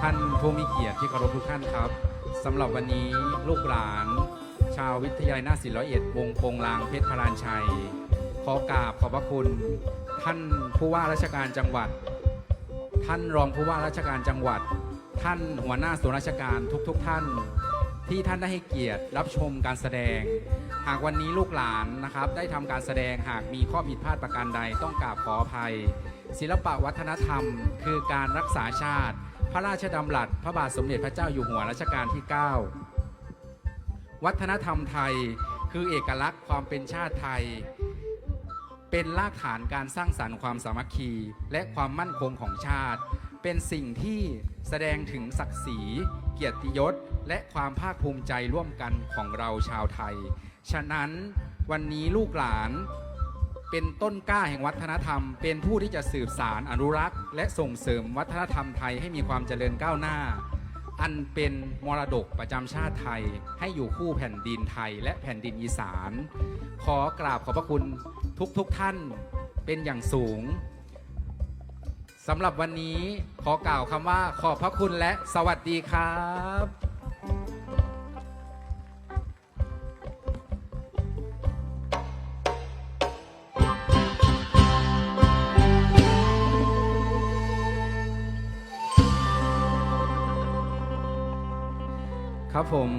ท่านผู้มีเกียรติที่เคารพทุกท่านครับสำหรับวันนี้ลูกหลาน ชาววิทยาลัยนาศิลป์ร้อยเอ็ดวงโปงลางเพชรพลานชัย ขอกราบขอบพระคุณ ท่านผู้ว่าราชการจังหวัด ท่านรองผู้ว่าราชการจังหวัด ท่านหัวหน้าส่วนราชการทุกๆทท่าน ที่ท่านได้ให้เกียรติรับชมการแสดง หากวันนี้ลูกหลานนะครับ ได้ทำการแสดงหากมีข้อผิดพลาดประการใดต้องกราบขออภัย ศิลปะวัฒนธรรม คือการรักษาชาติ พระราชดำรัสพระบาทสมเด็จพระเจ้าอยู่หัวรัชกาลที่ 9 วัฒนธรรมไทยคือเอกลักษณ์ความเป็นชาติไทย เป็นรากฐานการสร้างสรรค์ความสามัคคี และความมั่นคงของชาติ เป็นสิ่งที่แสดงถึงศักดิ์ศรี เกียรติยศ และความภาคภูมิใจร่วมกันของเราชาวไทย ฉะนั้นวันนี้ลูกหลาน เป็นต้นกล้าแห่งวัฒนธรรม เป็นผู้ที่จะสืบสารอนุรักษ์ และส่งเสริมวัฒนธรรมไทยให้มีความเจริญก้าวหน้า อันเป็นมรดกประจำชาติไทย ให้อยู่คู่แผ่นดินไทยและแผ่นดินอีสาน ขอกราบขอบพระคุณทุกๆทท่านเป็นอย่างสูงสำหรับวันนี้ขอกล่าวคำว่าขอบพระคุณและสวัสดีครับ ครับผม